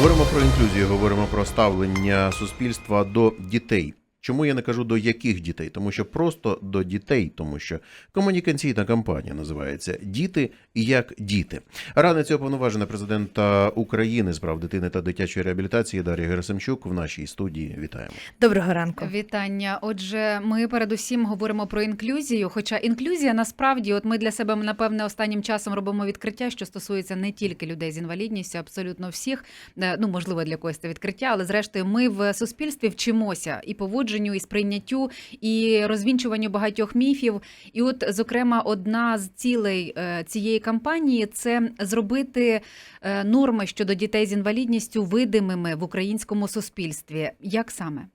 Говоримо про інклюзію, говоримо про ставлення суспільства до дітей. Чому я не кажу до яких дітей? Тому що просто до дітей, тому що комунікаційна кампанія називається Діти як діти. Радниця уповноважена президента України з прав дитини та дитячої реабілітації Дар'я Герасимчук в нашій студії. Вітаємо. Доброго ранку. Вітання. Отже, ми передусім говоримо про інклюзію. Хоча інклюзія насправді, от ми для себе напевне останнім часом робимо відкриття, що стосується не тільки людей з інвалідністю, абсолютно всіх. Е, Ну можливо, для когось це відкриття, але зрештою, ми в суспільстві вчимося і поводженню, і сприйняттю, і розвінчуванню багатьох міфів. І, от, зокрема, одна з цілей е, цієї кампанії це зробити е, норми щодо дітей з інвалідністю видимими в українському суспільстві. Як саме?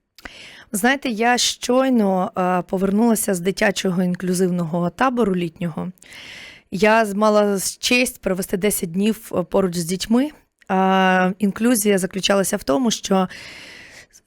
Знаєте, я щойно е, повернулася з дитячого інклюзивного табору літнього. Я мала честь провести 10 днів поруч з дітьми. Інклюзія заключалася в тому, що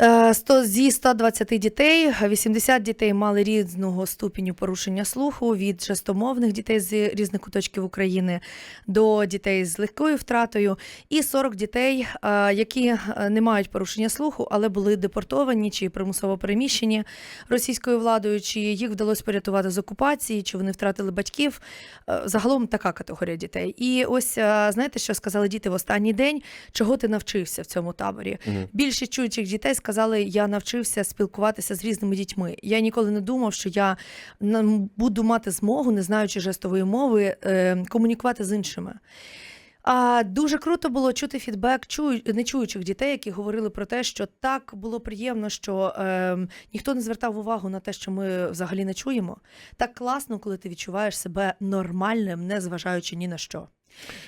100, зі 120 дітей 80 дітей мали різного ступеню порушення слуху від жестомовних дітей з різних куточків України до дітей з легкою втратою, і 40 дітей, е, які е, не мають порушення слуху, але були депортовані чи примусово переміщені російською владою, чи їх вдалося порятувати з окупації, чи вони втратили батьків. Е, Загалом така категорія дітей. І ось е, знаєте, що сказали діти в останній день, чого ти навчився в цьому таборі? Мгм. Більшість чуючих дітей сказали, я навчився спілкуватися з різними дітьми. Я ніколи не думав, що я буду мати змогу, не знаючи жестової мови, е, комунікувати з іншими. А дуже круто було чути фідбек чую, нечуючих дітей, які говорили про те, що так було приємно, що е, ніхто не звертав увагу на те, що ми взагалі не чуємо. Так класно, коли ти відчуваєш себе нормальним, не зважаючи ні на що.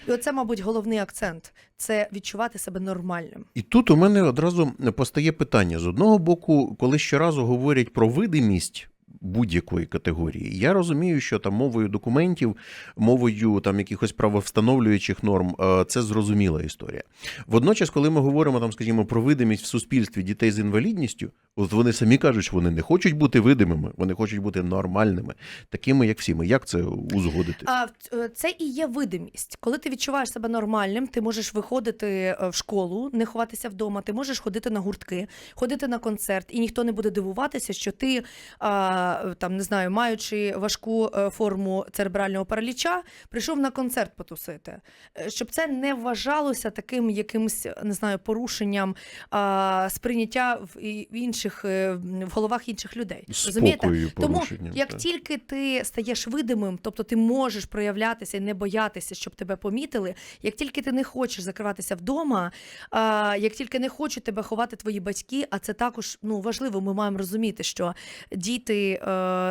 І оце, мабуть, головний акцент це відчувати себе нормальним. І тут у мене одразу постає питання: з одного боку, коли щоразу говорять про видимість. Будь-якої категорії. Я розумію, що там мовою документів, мовою там якихось правовстановлюючих норм е, це зрозуміла історія. Водночас, коли ми говоримо там, скажімо, про видимість в суспільстві дітей з інвалідністю, от вони самі кажуть, що вони не хочуть бути видимими, вони хочуть бути нормальними, такими, як всі ми. Як це узгодити? А е, це і є видимість. Коли ти відчуваєш себе нормальним, ти можеш виходити е, в школу, не ховатися вдома. Ти можеш ходити на гуртки, ходити на концерт, і ніхто не буде дивуватися, що ти а, там не знаю, маючи важку е, форму церебрального параліча, прийшов на концерт потусити. Е, Щоб це не вважалося таким якимось не знаю порушенням а, сприйняття в, в інших е, в головах інших людей. Розумієте? Тому як так. тільки ти стаєш видимим, тобто ти можеш проявлятися і не боятися, щоб тебе помітили, як тільки ти не хочеш закриватися вдома, а, як тільки не хочуть тебе ховати твої батьки, а це також ну важливо, ми маємо розуміти, що діти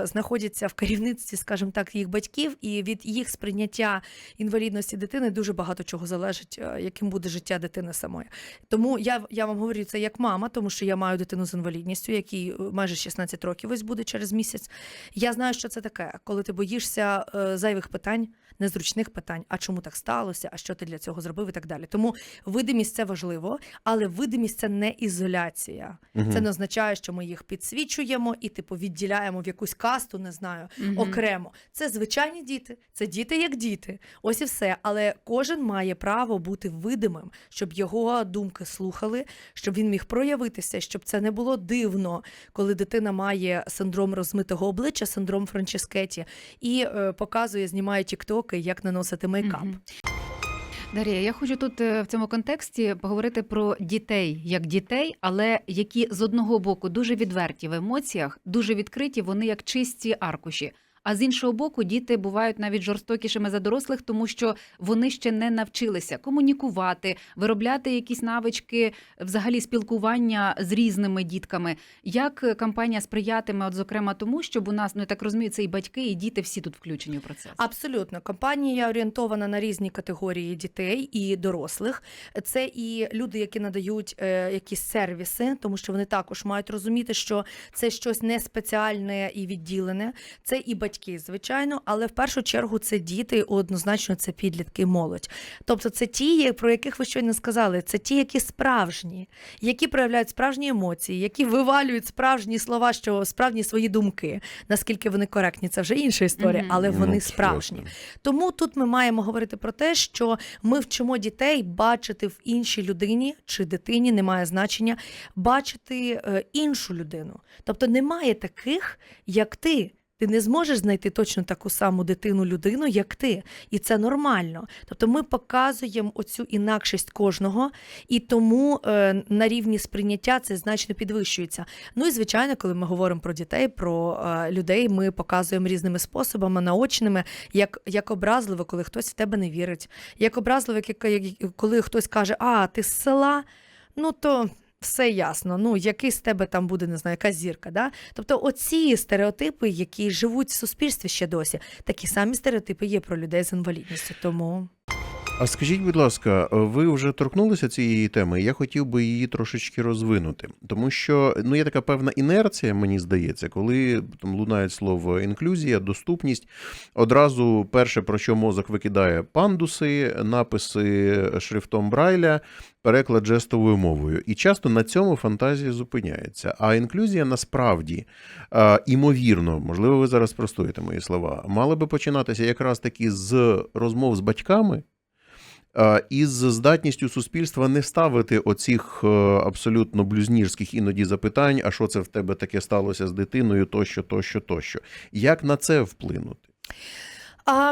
знаходяться в керівництві, скажімо так, їх батьків, і від їх сприйняття інвалідності дитини дуже багато чого залежить, е, яким буде життя дитини самої. Тому я, я вам говорю це як мама, тому що я маю дитину з інвалідністю, якій е, майже 16 років ось буде через місяць. Я знаю, що це таке, коли ти боїшся е, зайвих питань, незручних питань, а чому так сталося, а що ти для цього зробив і так далі. Тому видимість це важливо, але видимість це не ізоляція. Мгм. Це не означає, що ми їх підсвічуємо і типу відділяємо в якусь касту, не знаю, Мгм. окремо. Це звичайні діти, це діти як діти. Ось і все. Але кожен має право бути видимим, щоб його думки слухали, щоб він міг проявитися, щоб це не було дивно, коли дитина має синдром розмитого обличчя, синдром Франческеті, і е, показує, знімає тіктоки, як наносити мейкап. Дар'я, я хочу тут е, в цьому контексті поговорити про дітей як дітей, але які з одного боку дуже відверті в емоціях, дуже відкриті, вони як чисті аркуші. А з іншого боку, діти бувають навіть жорстокішими за дорослих, тому що вони ще не навчилися комунікувати, виробляти якісь навички взагалі спілкування з різними дітками. Як кампанія сприятиме, от зокрема, тому, щоб у нас ну я так розумію, це і батьки, і діти всі тут включені в процес. Абсолютно, компанія орієнтована на різні категорії дітей і дорослих. Це і люди, які надають е, якісь сервіси, тому що вони також мають розуміти, що це щось не спеціальне і відділене. Це і батьки, батьки, звичайно, але в першу чергу це діти, однозначно це підлітки, молодь. Тобто, це ті, про яких ви щойно сказали, це ті, які справжні, які проявляють справжні емоції, які вивалюють справжні слова, що справжні свої думки. Наскільки вони коректні, це вже інша історія, але вони Ну, справжні. Тому тут ми маємо говорити про те, що ми вчимо дітей бачити в іншій людині чи дитині, немає значення, бачити е, іншу людину. Тобто немає таких, як ти. Ти не зможеш знайти точно таку саму дитину, людину, як ти, і це нормально. Тобто ми показуємо оцю інакшість кожного, і тому е, на рівні сприйняття це значно підвищується. Ну і звичайно, коли ми говоримо про дітей, про е, людей, ми показуємо різними способами, наочними, як, як образливо, коли хтось в тебе не вірить, як образливо, коли хтось каже, а ти з села, ну то. Все ясно, ну який з тебе там буде, не знаю, яка зірка. Да? Тобто, оці стереотипи, які живуть в суспільстві ще досі, такі самі стереотипи є про людей з інвалідністю. Тому А скажіть, будь ласка, ви вже торкнулися цієї теми? Я хотів би її трошечки розвинути, тому що ну є така певна інерція, мені здається, коли там лунає слово інклюзія, доступність. Одразу перше, про що мозок викидає пандуси, написи шрифтом Брайля, переклад жестовою мовою. І часто на цьому фантазія зупиняється. А інклюзія насправді а, імовірно, можливо, ви зараз простуєте мої слова, мала би починатися якраз таки з розмов з батьками. А, Із здатністю суспільства не ставити оцих е, абсолютно блюзнірських іноді запитань, а що це в тебе таке сталося з дитиною, тощо, тощо, тощо. Як на це вплинути?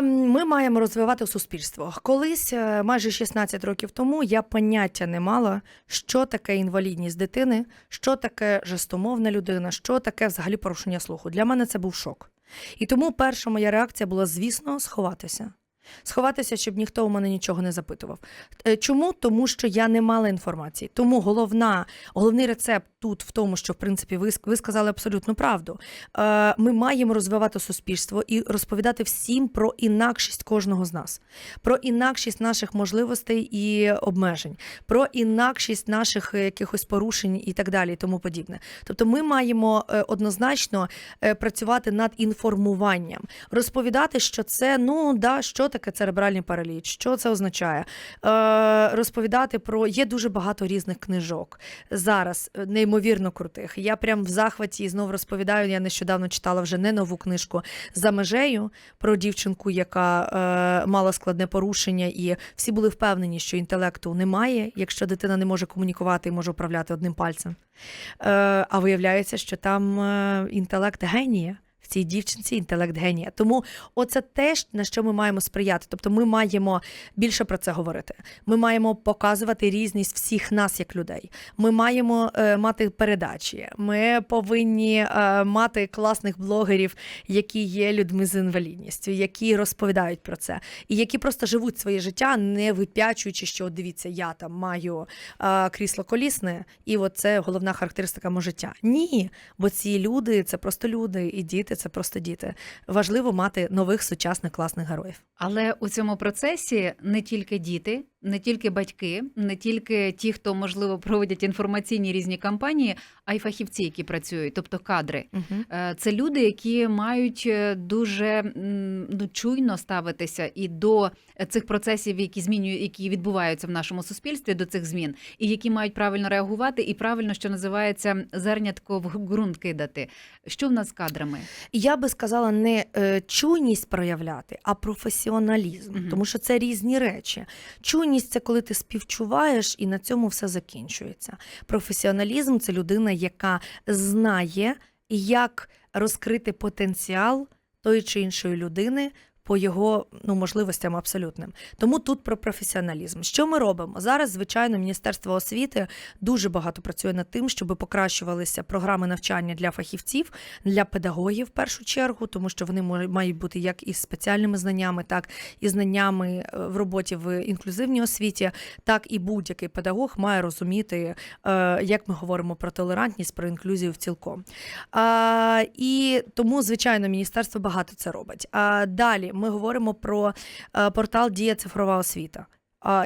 Ми маємо розвивати суспільство. Колись, е, майже 16 років тому, я поняття не мала, що таке інвалідність дитини, що таке жестомовна людина, що таке взагалі порушення слуху. Для мене це був шок. І тому перша моя реакція була, звісно, сховатися. Сховатися, щоб ніхто у мене нічого не запитував. Е, Чому? Тому що я не мала інформації. Тому головна, головний рецепт тут в тому, що в принципі ви, ви сказали абсолютну правду. Е, Ми маємо розвивати суспільство і розповідати всім про інакшість кожного з нас, про інакшість наших можливостей і обмежень, про інакшість наших е, якихось порушень і так далі, і тому подібне. Тобто, ми маємо однозначно працювати над інформуванням, розповідати, що це ну да, що таке церебральний параліч, що це означає. Е, розповідати про є дуже багато різних книжок зараз, е, неймовірно крутих. Я прям в захваті і знову розповідаю. Я нещодавно читала вже не нову книжку за межею про дівчинку, яка е, мала складне порушення, і всі були впевнені, що інтелекту немає, якщо дитина не може комунікувати і може управляти одним пальцем. Е, а виявляється, що там е, інтелект генія. Цій дівчинці інтелект генія. Тому оце те, на що ми маємо сприяти. Тобто ми маємо більше про це говорити. Ми маємо показувати різність всіх нас як людей. Ми маємо е, мати передачі. Ми повинні е, мати класних блогерів, які є людьми з інвалідністю, які розповідають про це, і які просто живуть своє життя, не випячуючи, що «От дивіться, я там маю е, крісло колісне, і от це головна характеристика мого життя. Ні, бо ці люди це просто люди, і діти це просто діти. Важливо мати нових сучасних класних героїв. Але у цьому процесі не тільки діти, не тільки батьки, не тільки ті, хто можливо проводять інформаційні різні кампанії, а й фахівці, які працюють, тобто кадри. Угу. Це люди, які мають е, дуже ну, чуйно ставитися і до цих процесів, які змінюють, які відбуваються в нашому суспільстві, до цих змін, і які мають правильно реагувати, і правильно, що називається, зернятко в ґрунт кидати. Що в нас з кадрами? Я би сказала не е, чуйність проявляти, а професіоналізм, Мгм. тому що це різні речі. Чуйність це коли ти співчуваєш, і на цьому все закінчується. Професіоналізм це людина, яка знає, як розкрити потенціал тої чи іншої людини. По його ну, можливостям абсолютним. Тому тут про професіоналізм. Що ми робимо? Зараз, звичайно, Міністерство освіти дуже багато працює над тим, щоб покращувалися програми навчання для фахівців, для педагогів в першу чергу, тому що вони мають бути як із спеціальними знаннями, так і знаннями е, в роботі в інклюзивній освіті, так і будь-який педагог має розуміти, е, як ми говоримо про толерантність, про інклюзію в цілком. І тому, звичайно, міністерство багато це робить. А далі ми говоримо про е, портал Дія цифрова освіта.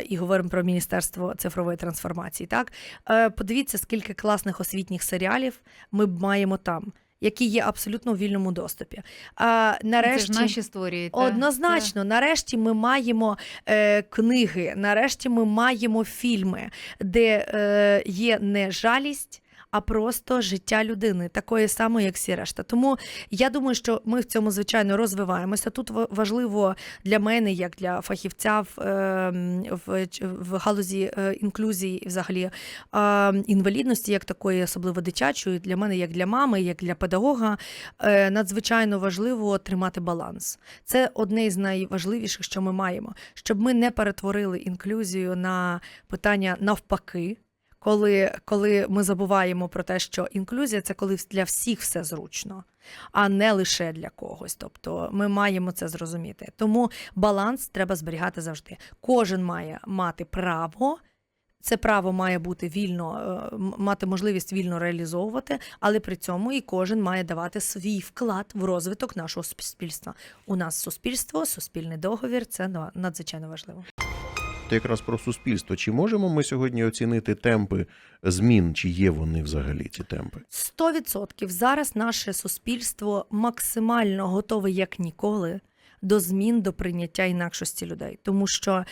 І говоримо про Міністерство цифрової трансформації. Так, е, подивіться, скільки класних освітніх серіалів ми маємо там. які є абсолютно у вільному доступі. А нарешті Це ж наші створюють. та? Однозначно, нарешті ми маємо е, книги, нарешті ми маємо фільми, де е, є не жалість. А просто життя людини, такої самої, як всі решта. Тому я думаю, що ми в цьому звичайно розвиваємося. Тут важливо для мене, як для фахівця в, е, в, в галузі е, інклюзії, і взагалі е, інвалідності, як такої, особливо дитячої, для мене, як для мами, як для педагога, е, надзвичайно важливо тримати баланс. Це одне із найважливіших, що ми маємо, щоб ми не перетворили інклюзію на питання навпаки. Коли, коли ми забуваємо про те, що інклюзія це коли для всіх все зручно, а не лише для когось. Тобто ми маємо це зрозуміти. Тому баланс треба зберігати завжди. Кожен має мати право. Це право має бути вільно, е, мати можливість вільно реалізовувати, але при цьому і кожен має давати свій вклад в розвиток нашого суспільства. У нас суспільство, суспільний договір це на- надзвичайно важливо. То якраз про суспільство. Чи можемо ми сьогодні оцінити темпи змін, чи є вони взагалі ці темпи? 100% зараз наше суспільство максимально готове як ніколи до змін, до прийняття інакшості людей, тому що.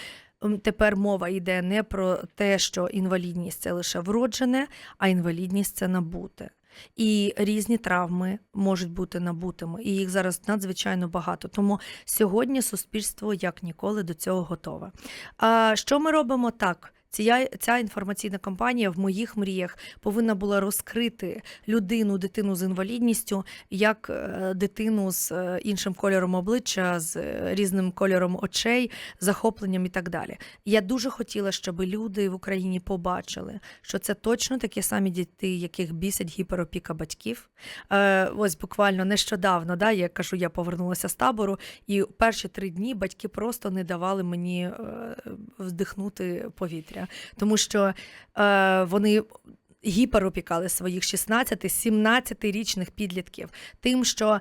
Тепер мова йде не про те, що інвалідність це лише вроджене, а інвалідність це набуте. І різні травми можуть бути набутими, і їх зараз надзвичайно багато. Тому сьогодні суспільство як ніколи до цього готове. А що ми робимо так? Ця, ця інформаційна кампанія в моїх мріях повинна була розкрити людину, дитину з інвалідністю, як е, дитину з е, іншим кольором обличчя, з е, різним кольором очей, захопленням і так далі. Я дуже хотіла, щоб люди в Україні побачили, що це точно такі самі діти, яких бісить гіперопіка батьків. Ось буквально нещодавно, да, я кажу, я повернулася з табору, і перші три дні батьки просто не давали мені вдихнути повітря, тому що е, вони гіперопікали своїх 16-17 річних підлітків, тим, що.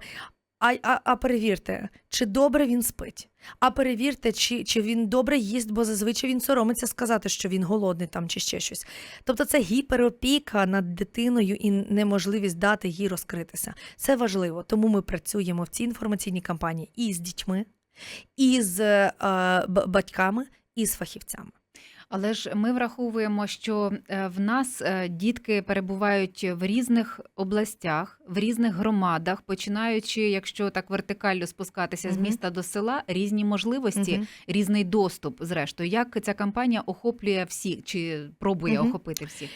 А, а, а перевірте, чи добре він спить. А перевірте, чи, чи він добре їсть, бо зазвичай він соромиться сказати, що він голодний там чи ще щось. Тобто це гіперопіка над дитиною і неможливість дати їй розкритися. Це важливо, тому ми працюємо в цій інформаційній кампанії і з дітьми, і з е, батьками, і з фахівцями. Але ж ми враховуємо, що е, в нас е, дітки перебувають в різних областях, в різних громадах, починаючи, якщо так вертикально спускатися з міста до села, різні можливості, угу. різний доступ. Зрештою, як ця кампанія охоплює всіх чи пробує угу. охопити всіх?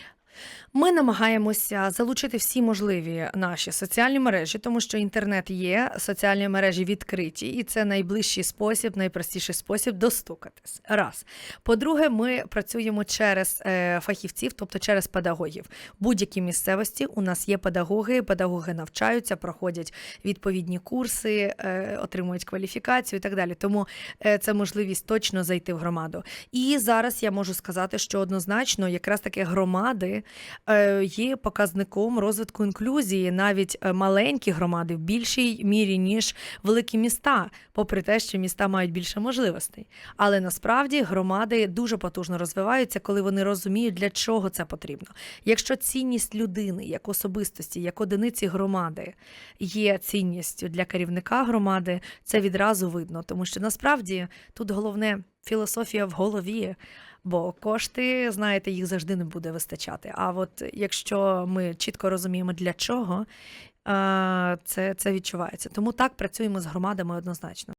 Ми намагаємося залучити всі можливі наші соціальні мережі, тому що інтернет є, соціальні мережі відкриті, і це найближчий спосіб, найпростіший спосіб достукатись. Раз. По-друге, ми працюємо через е, фахівців, тобто через педагогів. Будь-якій місцевості у нас є педагоги, педагоги навчаються, проходять відповідні курси, е, отримують кваліфікацію і так далі. Тому е, це можливість точно зайти в громаду. І зараз я можу сказати, що однозначно якраз таки громади е, є показником розвитку інклюзії, навіть е, маленькі громади в більшій мірі, ніж великі міста, попри те, що міста мають більше можливостей. Але насправді громади дуже потужно розвиваються, коли вони розуміють, для чого це потрібно. Якщо цінність людини як особистості, як одиниці громади є цінністю для керівника громади, це відразу видно, тому що насправді тут головне філософія в голові. Бо кошти, знаєте, їх завжди не буде вистачати. А от якщо ми чітко розуміємо, для чого, це, це відчувається. Тому так працюємо з громадами однозначно.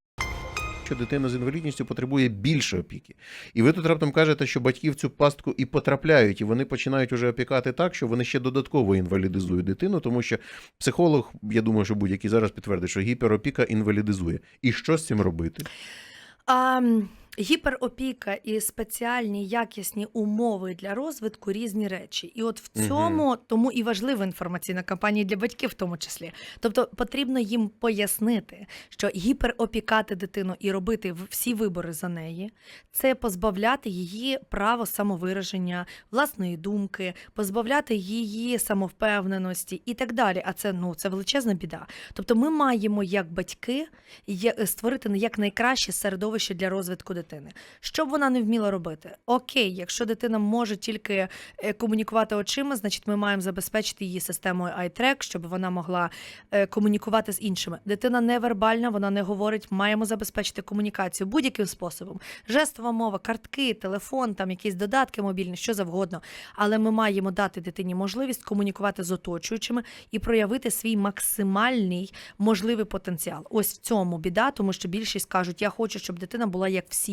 Що дитина з інвалідністю потребує більше опіки. І ви тут раптом кажете, що батьки в цю пастку і потрапляють, і вони починають уже опікати так, що вони ще додатково інвалідизують дитину, тому що психолог, я думаю, що будь-який зараз підтвердить, що гіперопіка інвалідизує. І що з цим робити? А, м, гіперопіка і спеціальні якісні умови для розвитку різні речі. І от в цьому тому і важлива інформаційна кампанія для батьків, в тому числі. Тобто потрібно їм пояснити, що гіперопікати дитину і робити всі вибори за неї це позбавляти її право самовираження, власної думки, позбавляти її самовпевненості і так далі. А це ну це величезна біда. Тобто, ми маємо як батьки створити як найкраще середовище для розвитку дитини. Дитини. Що б вона не вміла робити? Окей, якщо дитина може тільки е, комунікувати очима, значить ми маємо забезпечити її системою iTrack, щоб вона могла е, комунікувати з іншими. Дитина невербальна, вона не говорить. Маємо забезпечити комунікацію будь-яким способом. Жестова мова, картки, телефон, там якісь додатки мобільні, що завгодно. Але ми маємо дати дитині можливість комунікувати з оточуючими і проявити свій максимальний можливий потенціал. Ось в цьому біда, тому що більшість кажуть, я хочу, щоб дитина була як всі.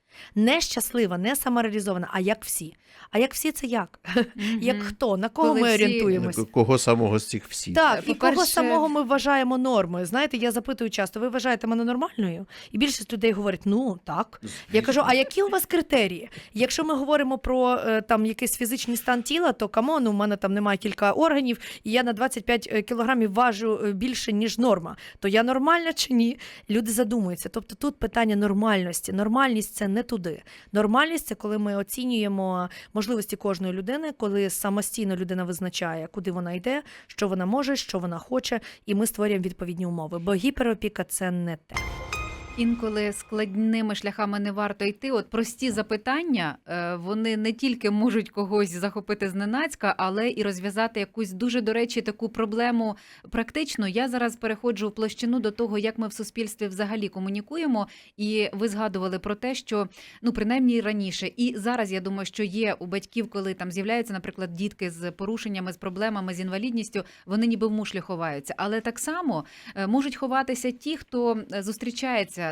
Не щаслива, не самореалізована, а як всі. А як всі це як? Як хто? На кого Коли ми всі- орієнтуємось? Кого самого з цих всіх? Так, і По-перше- кого самого ми вважаємо нормою. Знаєте, я запитую часто, ви вважаєте мене нормальною? І більшість людей говорять, ну так. Я кажу, а які у вас критерії? Якщо ми говоримо про е, там якийсь фізичний стан тіла, то камон, у мене там немає кілька органів, і я на 25 кілограмів важу е, більше, ніж норма. То я нормальна чи ні? Люди задумуються. Тобто тут питання нормальності. Нормальність це не туди. Нормальність це коли ми оцінюємо можливості кожної людини, коли самостійно людина визначає, куди вона йде, що вона може, що вона хоче, і ми створюємо відповідні умови. Бо гіперопіка це не те. Інколи складними шляхами не варто йти. От прості запитання е, вони не тільки можуть когось захопити зненацька, але і розв'язати якусь дуже до речі таку проблему практично. Я зараз переходжу в площину до того, як ми в суспільстві взагалі комунікуємо. І ви згадували про те, що ну принаймні раніше, і зараз я думаю, що є у батьків, коли там з'являються, наприклад, дітки з порушеннями, з проблемами, з інвалідністю, вони ніби в мушлі ховаються. Але так само е, можуть ховатися ті, хто е,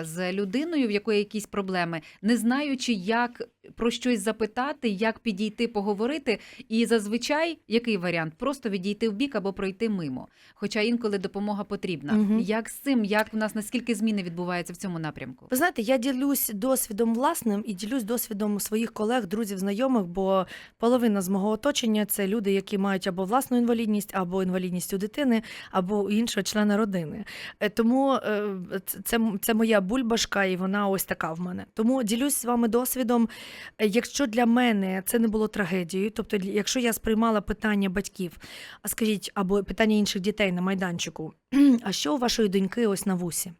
з людиною, в якої якісь проблеми, не знаючи, як про щось запитати, як підійти, поговорити. І зазвичай який варіант? Просто відійти в бік або пройти мимо. Хоча інколи допомога потрібна. Мгм. Як з цим, як в нас наскільки зміни відбуваються в цьому напрямку? Ви знаєте, я ділюсь досвідом власним і ділюсь досвідом своїх колег, друзів, знайомих, бо половина з мого оточення це люди, які мають або власну інвалідність, або інвалідність у дитини, або у іншого члена родини. Е, Тому е, це, це моя бульбашка, і вона ось така в мене. Тому ділюсь з вами досвідом. Е, Якщо для мене це не було трагедією, тобто, якщо я сприймала питання батьків, а скажіть, або питання інших дітей на майданчику, а що у вашої доньки ось на вусі?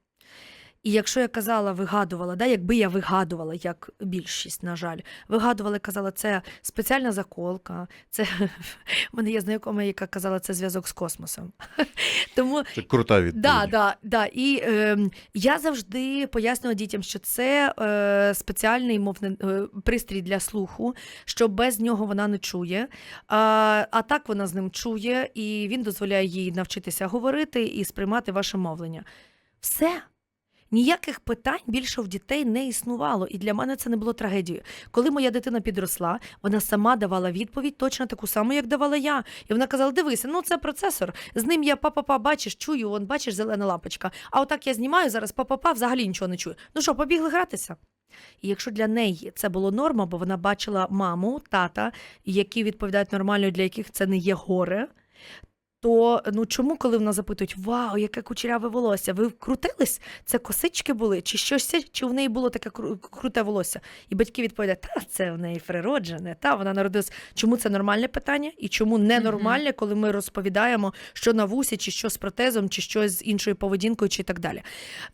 І якщо я казала, вигадувала, да, якби я вигадувала, як більшість, на жаль, вигадувала, казала, це спеціальна заколка, це в мене є знайома, яка казала, це зв'язок з космосом. Тому Це крута відповідь. Да, да, да. І е, я завжди пояснювала дітям, що це е, спеціальний мовний е, пристрій для слуху, що без нього вона не чує. А, а так вона з ним чує, і він дозволяє їй навчитися говорити і сприймати ваше мовлення. Все. Ніяких питань більше в дітей не існувало, і для мене це не було трагедією. Коли моя дитина підросла, вона сама давала відповідь точно таку саму, як давала я. І вона казала: дивися, ну це процесор. З ним я па-па-па, бачиш, чую, он бачиш зелена лампочка. А отак я знімаю зараз па-па-па, взагалі нічого не чую. Ну що, побігли гратися? І якщо для неї це було норма, бо вона бачила маму, тата, які відповідають нормально, для яких це не є горе. То ну чому, коли вона запитують, вау, яке кучеряве волосся? Ви крутились? Це косички були, чи щось, чи в неї було таке кру- круте волосся? І батьки відповідають, та це в неї природжене, та вона народилась. Чому це нормальне питання? І чому ненормальне, коли ми розповідаємо, що на вусі, чи що з протезом, чи що з іншою поведінкою, чи так далі.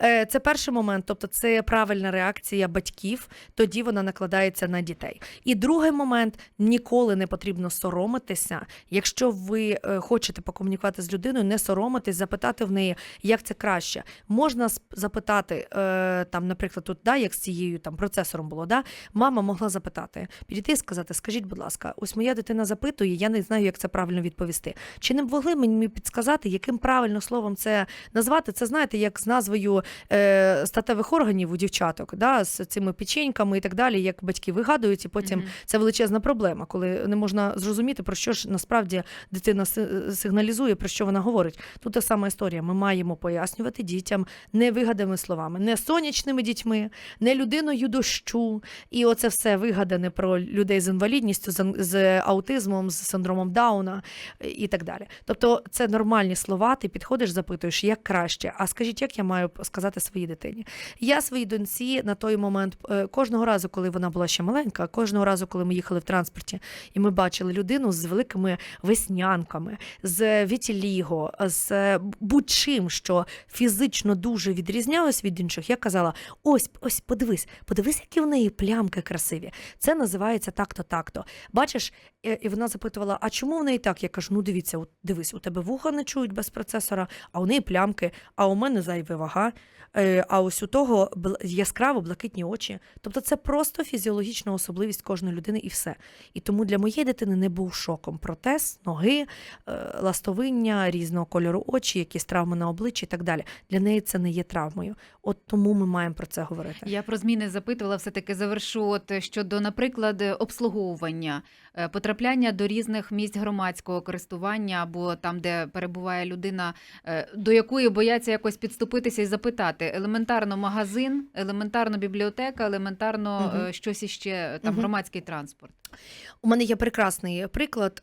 Е, Це перший момент, тобто це правильна реакція батьків, тоді вона накладається на дітей. І другий момент ніколи не потрібно соромитися. Якщо ви е, хочете покомунікувати з людиною, не соромитись, запитати в неї, як це краще. Можна запитати, е, там, наприклад, тут, да, як з цією там процесором було, да, мама могла запитати, підійти і сказати: скажіть, будь ласка, ось моя дитина запитує, я не знаю, як це правильно відповісти. Чи не могли мені підсказати, яким правильно словом це назвати? Це знаєте, як з назвою е, статевих органів у дівчаток, да, з цими печеньками і так далі, як батьки вигадують, і потім Мгм. це величезна проблема, коли не можна зрозуміти, про що ж насправді дитина си- сигналізує, про що вона говорить. Тут та сама історія. Ми маємо пояснювати дітям не вигаданими словами, не сонячними дітьми, не людиною дощу. І оце все вигадане про людей з інвалідністю, з, з аутизмом, з синдромом Дауна е, і так далі. Тобто це нормальні слова, ти підходиш, запитуєш, як краще. А скажіть, як я маю сказати своїй дитині? Я своїй доньці на той момент е, кожного разу, коли вона була ще маленька, кожного разу, коли ми їхали в транспорті, і ми бачили людину з великими веснянками, з вітіліго, з е, будь-чим, що фізично дуже відрізнялось від інших, я казала: ось, ось, подивись, подивись, які в неї плямки красиві. Це називається так-то, так-то. Бачиш, і вона запитувала: а чому в неї так? Я кажу: ну дивіться, дивись, у тебе вуха не чують без процесора, а у неї плямки, а у мене зайва вага. е, А ось у того яскраво блакитні очі. Тобто це просто фізіологічна особливість кожної людини і все. І тому для моєї дитини не був шоком протез, ноги, е, ластовиння, різного кольору очі, якісь травми на обличчі і так далі. Для неї це не є травмою. От тому ми маємо про це говорити. Я про зміни запитувала, все таки завершу. От щодо, наприклад, обслуговування, е, потрапляння до різних місць громадського користування або там, де перебуває людина, е, до якої бояться якось підступитися і запитати. Елементарно магазин, елементарно бібліотека, елементарно е, щось іще там Мгм. громадський транспорт. У мене є прекрасний приклад.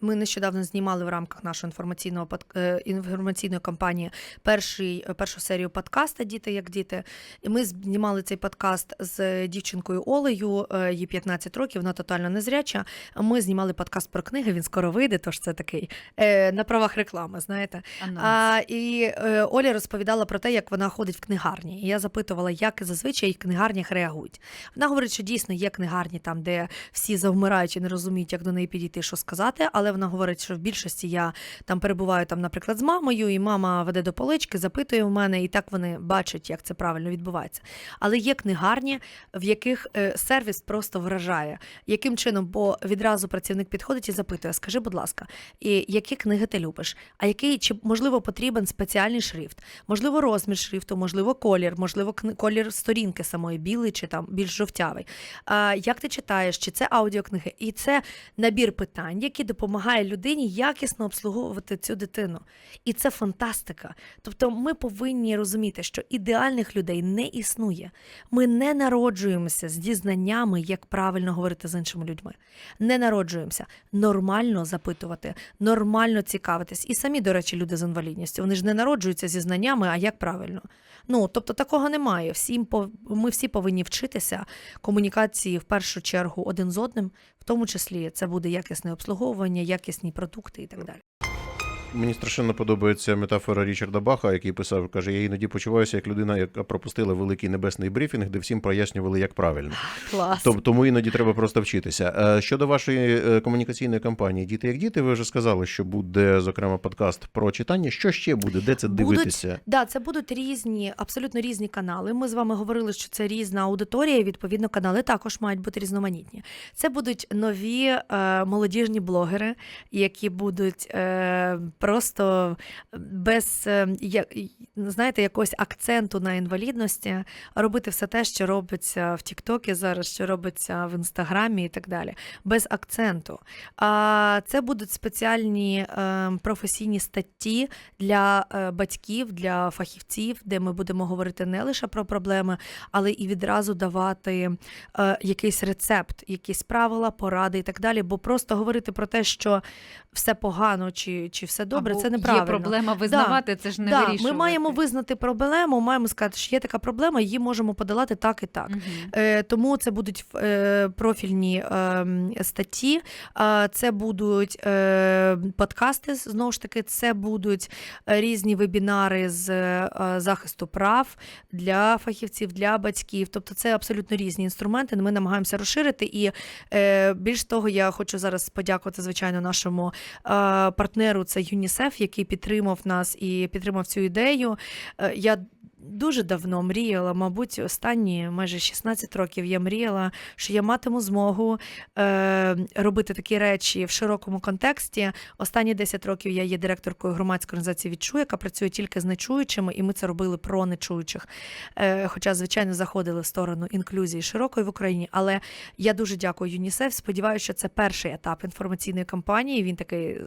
Ми нещодавно знімали в рамках нашого інформаційного под- е, інформаційної кампанії перший, першу серію подкаста Діти як діти. І ми знімали цей подкаст з дівчинкою Олею, е, їй 15 років, вона тотально незряча. Ми знімали подкаст про книги. Він скоро вийде, тож це такий е, на правах реклами. Знаєте, Анонс. а, і Оля розповідала про те, як вона ходить в книгарні. І я запитувала, як зазвичай в книгарнях реагують. Вона говорить, що дійсно є книгарні там, де всі завмирають і не розуміють, як до неї підійти, що сказати. Але вона говорить, що в більшості я там перебуваю там, наприклад, з мамою, і мама веде до полички, запитує у мене, і так вони бачать, як це правильно відбувається. Але є книгарні, в яких е, сервіс просто вражає. Яким чином? Бо відразу працівник підходить і запитує: скажи, будь ласка, і які книги ти любиш? А який чи можливо потрібен спеціальний шрифт? Можливо, розмір шрифту, можливо, колір, можливо, колір сторінки самої білий чи там більш жовтявий. А, як ти читаєш? Чи це аудіокниги? І це набір питань, який допомагає людині якісно обслуговувати цю дитину. І це фантастика. Тобто, ми повинні розуміти, що ідеальних людей не існує. Ми не народжуємося з дізнаннями, як правильно говорити з іншими людьми. Не народжуємося. Нормально запитувати, нормально цікавитись. І самі, до речі, люди з інвалідністю. Вони ж не народжуються зі знаннями, а як правильно. Ну тобто такого немає. Всім ми всі повинні вчитися комунікації в першу чергу один з одним, в тому числі це буде якісне обслуговування, якісні продукти і так далі. Мені страшенно подобається метафора Річарда Баха, який писав, каже: я іноді почуваюся як людина, яка пропустила великий небесний брифінг, де всім прояснювали, як правильно. Клас. Тоб- Тому іноді треба просто вчитися. Е, Щодо вашої е, комунікаційної кампанії Діти як діти, ви вже сказали, що буде зокрема подкаст про читання. Що ще буде? Де це Будуть- дивитися? Да, це будуть різні, абсолютно різні канали. Ми з вами говорили, що це різна аудиторія. Відповідно, канали також мають бути різноманітні. Це будуть нові е, молодіжні блогери, які будуть е, просто без е, знаєте, якогось акценту на інвалідності, робити все те, що робиться в Тіктокі зараз, що робиться в Інстаграмі і так далі, без акценту. А це будуть спеціальні е, професійні статті для е, батьків, для фахівців, де ми будемо говорити не лише про проблеми, але і відразу давати е, якийсь рецепт, якісь правила, поради і так далі. Бо просто говорити про те, що все погано чи, чи все добре, Або це неправильно. Є проблема визнавати, це ж не да, вирішувати. ми маємо визнати проблему, маємо сказати, що є така проблема, її можемо подолати так і так. Мгм. Е, Тому це будуть е, профільні е, статті, е, це будуть е, подкасти, знову ж таки, це будуть різні вебінари з е, захисту прав для фахівців, для батьків. Тобто це абсолютно різні інструменти. Ми намагаємося розширити. І е, більш того, я хочу зараз подякувати, звичайно, нашому партнеру, це ЮНІСЕФ, який підтримав нас і підтримав цю ідею. Е, Я дуже давно мріяла, мабуть, останні майже 16 років я мріяла, що я матиму змогу е, робити такі речі в широкому контексті. Останні 10 років я є директоркою громадської організації «Відчуй», яка працює тільки з нечуючими, і ми це робили про нечуючих. Е, хоча, звичайно, заходили в сторону інклюзії широкої в Україні. Але я дуже дякую ЮНІСЕФ. Сподіваюся, що це перший етап інформаційної кампанії. Він такий,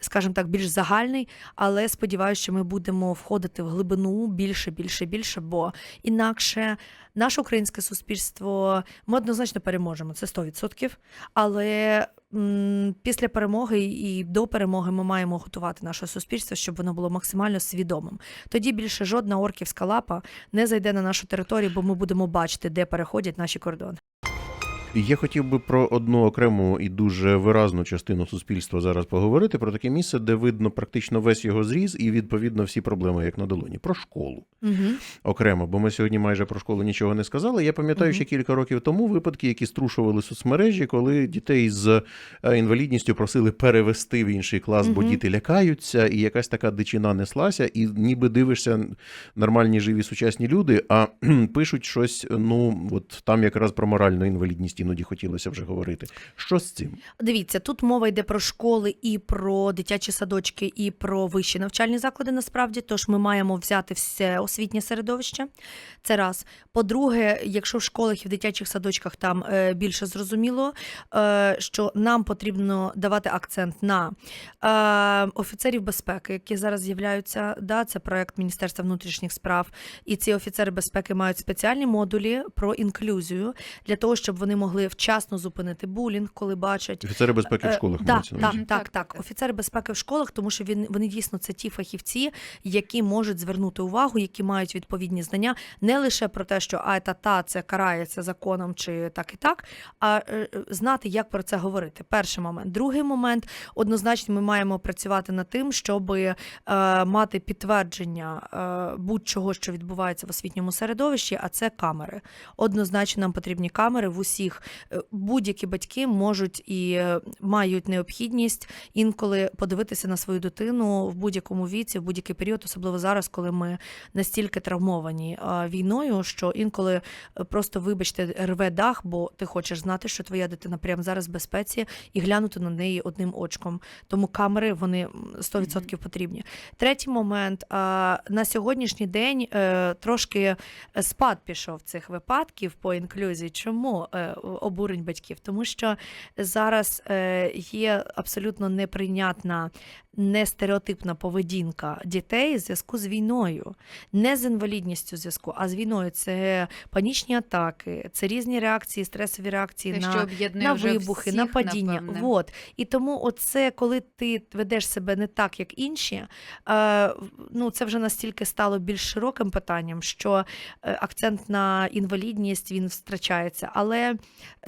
скажімо так, більш загальний. Але сподіваюся, що ми будемо входити в глибину більше, більше, більше, більше, бо інакше наше українське суспільство ми однозначно переможемо. Це 100%. Але м, після перемоги і до перемоги ми маємо готувати наше суспільство, щоб воно було максимально свідомим. Тоді більше жодна орківська лапа не зайде на нашу територію, бо ми будемо бачити, де переходять наші кордони. Я хотів би про одну окрему і дуже виразну частину суспільства зараз поговорити про таке місце, де видно практично весь його зріз і відповідно всі проблеми як на долоні. Про школу Угу. окремо, бо ми сьогодні майже про школу нічого не сказали. Я пам'ятаю, Мгм. ще кілька років тому випадки, які струшували соцмережі, коли дітей з е, інвалідністю просили перевести в інший клас, бо діти лякаються, і якась така дичина неслася, і ніби дивишся нормальні живі сучасні люди, а пишуть щось. Ну от там якраз про моральну інвалідність іноді хотілося вже говорити. Що з цим? Дивіться, тут мова йде про школи і про дитячі садочки, і про вищі навчальні заклади. Насправді, тож ми маємо взяти все освітнє середовище. Це раз. По-друге, якщо в школах і в дитячих садочках там е, більше зрозуміло, е, що нам потрібно давати акцент на е, офіцерів безпеки, які зараз з'являються. Да, це проект Міністерства внутрішніх справ, і ці офіцери безпеки мають спеціальні модулі про інклюзію для того, щоб вони могли вчасно зупинити булінг, коли бачать. Офіцери безпеки в Е, школах да, так, так, Так, так, так. Офіцери безпеки в школах, тому що він вони дійсно це ті фахівці, які можуть звернути увагу, які мають відповідні знання, не лише про те, що а та та це карається законом чи так і так, а е, е, знати, як про це говорити. Перший момент. Другий момент однозначно ми маємо працювати над тим, щоб е, мати підтвердження е, будь-чого, що відбувається в освітньому середовищі, а це камери. Однозначно нам потрібні камери в усіх. Е, Будь-які батьки можуть і е, мають необхідність інколи подивитися на свою дитину в будь-якому віці, в будь-який період, особливо зараз, коли ми настільки травмовані війною, що інколи е, просто, вибачте, рве дах, бо ти хочеш знати, що твоя дитина прямо зараз в безпеці, і глянути на неї одним очком. Тому камери вони м, 100% потрібні. Третій момент на сьогоднішній день трошки спад пішов цих випадків по інклюзії. Чому обурень батьків? Тому що зараз е, є абсолютно неприйнятна, нестереотипна поведінка дітей в зв'язку з війною, не з інвалідністю зв'язку, а з війною. Це панічні атаки, це різні реакції, стресові реакції Те, на на вибухи, всіх, на падіння. напевне. Вот. І тому оце, коли ти ведеш себе не так, як інші, е, ну це вже настільки стало більш широким питанням, що е, акцент на інвалідність він втрачається. Але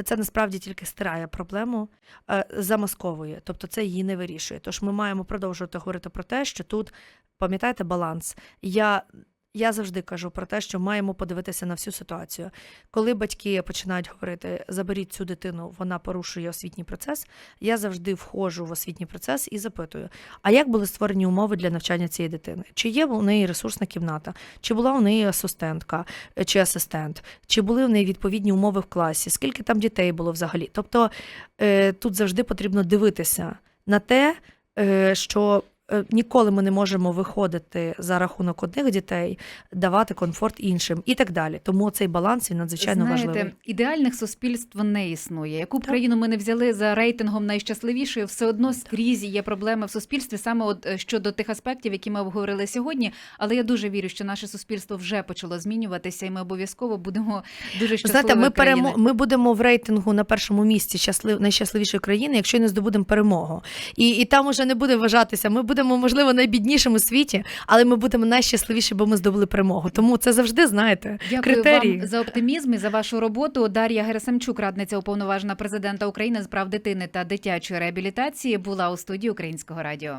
це насправді тільки стирає проблему, е, замасковує, тобто це її не вирішує. Тож ми маємо продовжувати говорити про те, що тут пам'ятаєте баланс. Я я завжди кажу про те, що маємо подивитися на всю ситуацію. Коли батьки починають говорити заберіть цю дитину, вона порушує освітній процес. Я завжди входжу в освітній процес і запитую: а як були створені умови для навчання цієї дитини? Чи є у неї ресурсна кімната, чи була у неї асистентка е, чи асистент, чи були в неї відповідні умови в класі? Скільки там дітей було взагалі? Тобто е, тут завжди потрібно дивитися на те, е, що. Е, Ніколи ми не можемо виходити за рахунок одних дітей, давати комфорт іншим і так далі. Тому цей баланс він надзвичайно Знаєте, важливий. ідеальних суспільств не існує. Яку б Так. країну ми не взяли за рейтингом найщасливішою, все одно скрізь є проблеми в суспільстві, саме от е, щодо тих аспектів, які ми обговорили сьогодні. Але я дуже вірю, що наше суспільство вже почало змінюватися, і ми обов'язково будемо дуже Ви Знаєте, ми перемо... ми будемо в рейтингу на першому місці щаслив... найщасливішої країни, якщо не здобудемо перемогу. І, і там уже не буде вважатися. Ми будемо, можливо, найбіднішим у світі, але ми будемо найщасливіші, бо ми здобули перемогу. Тому це завжди знаєте. Дякую критерії. вам за оптимізм і за вашу роботу. Дар'я Герасимчук, радниця уповноважена президента України з прав дитини та дитячої реабілітації, була у студії Українського радіо.